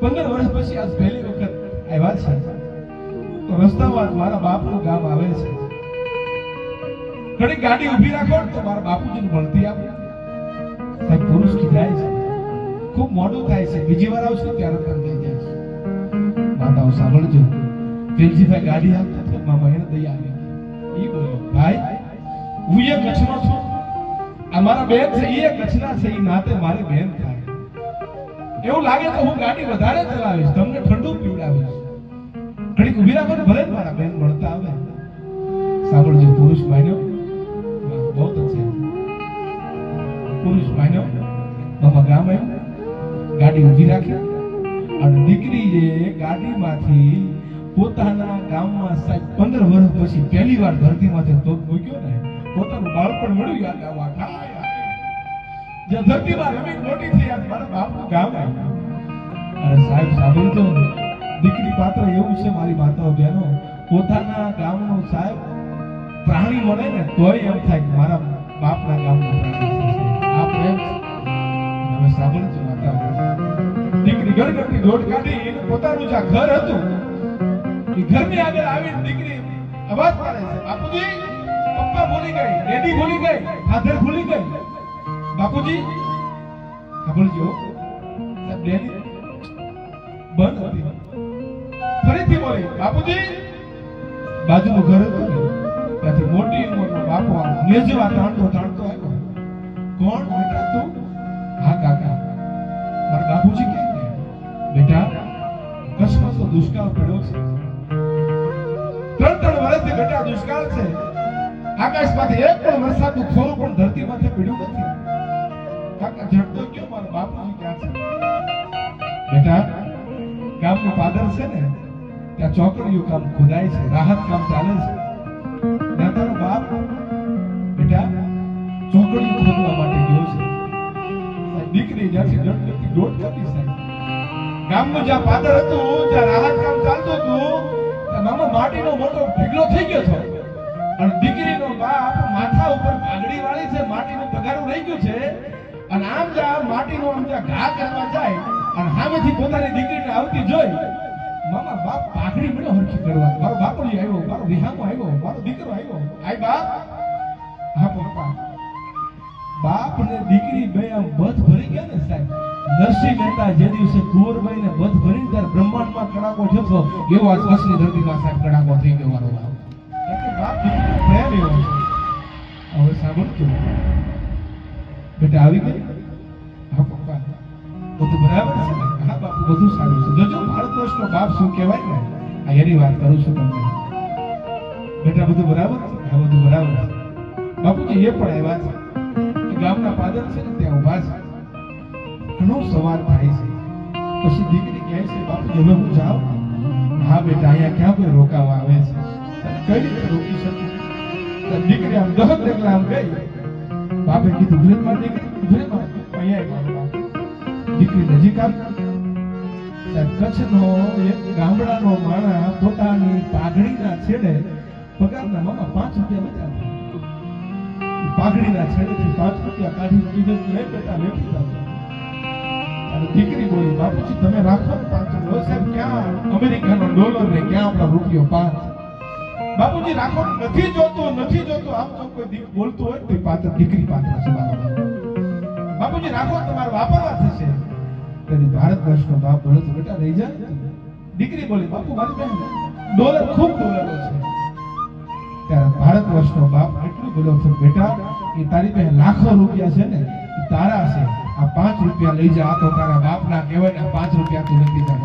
પંદર વર્ષ પછી આજ પહેલી વખત આવ્યા છે. તો રસ્તામાં મારા બાપનું ગામ આવે છે. ઘણી ગાડી ઊભી રાખો તો મારા બાપુજીને મળતી આપો. સાહેબ, પુરુષ ખીજાય છે. ખૂબ મોડું થાય છે. બીજી વાર આવશે ત્યારે થઈ જાય છે. માતાઓ સાંભળજો. વેલજીભાઈ ગાડી આપતા તો મામા એને દઈ આવી એ બોલ્યો, ભાઈ, હું એ કચ્છનો છું. આ મારા બેન છે એ કચ્છના છે એ નાતે મારી બેન થાય એવું લાગે તો હું ગાડી વધારે ચલાવીશ. તમને ઠંડુ પીવડાવીશ. ઘડીક ઊભી રાખો ભલે જ મારા બેન મળતા આવે. સાંભળજો, પુરુષ માન્યો બહુ છે. પુરુષ માન્યો મામા ગામ આવ્યો. ગાડી ઊભી રાખી. અને દીકરીએ ગાડીમાંથી પોતાના ગામમાં સાહેબ પંદર વર્ષ પછી પહેલી વાર ધરતીમાંથી પગ મૂક્યો ને. પોતાનું બાળપણ મળ્યું યાદ આવવા ખાય જે દીકરી પાત્ર એવું છે મારી માતાઓ બહેનો. પોતાના ગામનું સાહેબ પ્રાણી મળે ને તોય એમ થાય મારા બાપના ગામનું પ્રાણી આ સાંભળજો માતા દીકરી ગણગણતી દોડ કાઢી પોતાનું જ્યાં ઘર હતું એ ઘરની આગળ આવીને દીકરી અવાજ પાડે છે, બાપુજી, પપ્પા ભૂલી ગઈ, ડેડી ભૂલી ગઈ, ફાધર ભૂલી ગઈ. બાપુજી, સાંભળજો. બંધ હતી. ફરીથી બોલી, બાપુજી, બાજુનું ઘર હતું ત્યાંથી મોટી ઉંમરનો બાપો નેજવા તાણતો તાણતો આવ્યો. કોણ બેટા તું? હા, કાકા. મારા બાપુજી કે? બેટા તો દુષ્કાળ પડ્યો છે. ત્રણ ત્રણ વર્ષથી બેટા દુષ્કાળ છે. આકાશમાંથી એક પણ વરસાદનું થોડું પણ ધરતીમાંથી પડ્યું નથી. કાકા જડતો કયો મારા બાપુજી ક્યાં છે? બેટા, ગામનું પાદર છે ને, ત્યાં ચોકડીયું કામ ખોદાય છે, રાહત કામ ચાલે છે. ત્યાં તારો બાપ, બેટા ચોકડીયું ખોદવા માટે ગયો છે. દીકરી જ્યાંથી ગણપતિ દોઢ કરતી સાહેબ. ગામનું જ્યાં પાદર હતું, જ્યાં રાહત કામ ચાલતું હતું મામા માટીનો મોટો ઢીગલો થઈ ગયો છે અને દીકરીનો બાપ માથા ઉપર પાઘડી વાળી છે, માટીનું તગારું રહી ગયું છે. અને આમ જ્યાં માટીનો આમ જ્યાં ઘા કરવા જાય, અને સામેથી પોતાની દીકરીને આવતી જોઈ, મામા, બાપ પાઘડી મળ્યો હરખી કરવા. મારો બાપડી આવ્યો, મારો વિહામો આવ્યો, મારો દીકરો આવ્યો. આય બાપ. હા, પપ્પા. બાપ ને દીકરી બે આમ બધ ભરી ગયા ને સાહેબ. નરસિંહ મહેતા જે દિવસે કુંવરબાઈ ને બધ ભરી ત્યારે બ્રહ્માંડમાં કડાકો થયો એવો આ કચ્છની ધરતીમાં સાહેબ કડાકો થઈ ગયો મારો બાપ. એટલે બાપ દીકરી પ્રેમ એવો હવે સાંભળ સાંભળજો બેટા, આવી ગઈ? હા, પપ્પા. બધું બરાબર છે હા, બાપુ, બધું સારું છે. જોજો ભારત વર્ષનો બાપ શું કહેવાય ને? આ એની વાત કરું છું તમને. બેટા, બધું બરાબર છે? હા, બધું બરાબર છે. બાપુજી એ પણ આવ્યા છે ગામના પાદર છે ને, ત્યાં ઊભા છે. ઘણો સવાર થાય છે. પછી દીકરી કહે છે બાપુજી હવે હું જાઉં? હા, બેટા, અહીંયા ક્યાં કોઈ રોકાવા આવે છે? કઈ રીતે રોકી શકું? દીકરી આમ દહ આમ ગઈ. બાપે કીધું ગુજરાતમાં માં દીકરી ઘરે માં અહીંયા દીકરી નજીક આપ કચ્છનો એક ગામડાનો માણા પોતાની પાઘડીના છેડે પગારના મામા પાંચ રૂપિયા બચાવ્યા પાઘડીના છેડેથી પાંચ રૂપિયા કાઢી કીધું, લે બેટા જાઓ અને દીકરી બોલી, બાપુજી, તમે રાખો પાંચ સાહેબ, ક્યાં અમેરિકાનો ડોલર ને ક્યાં આપણા રૂપિયો પાંચ? બાપુજી, રાખો, નથી જોતો નથી જોતો. આમ તો કોઈ દીક બોલતો હોય તો પાત્ર, દીકરી પાત્ર છે બાપુજી, રાખો, તમારે વાપરવા થશે. તેની ભારત વર્ષનો બાપ બોલે તો બેટા રહી જાય દીકરી બોલી, બાપુ, મારી બેન. ડોલર ખૂબ ડોલરો છે. ત્યારે ભારત વર્ષનો બાપ એટલું બોલ્યો છે, બેટા, એ તારી પાસે લાખો રૂપિયા છે ને તારા છે. આ પાંચ રૂપિયા લઈ જા, આ તો તારા બાપના કહેવાય ને પાંચ રૂપિયા તું નથી જા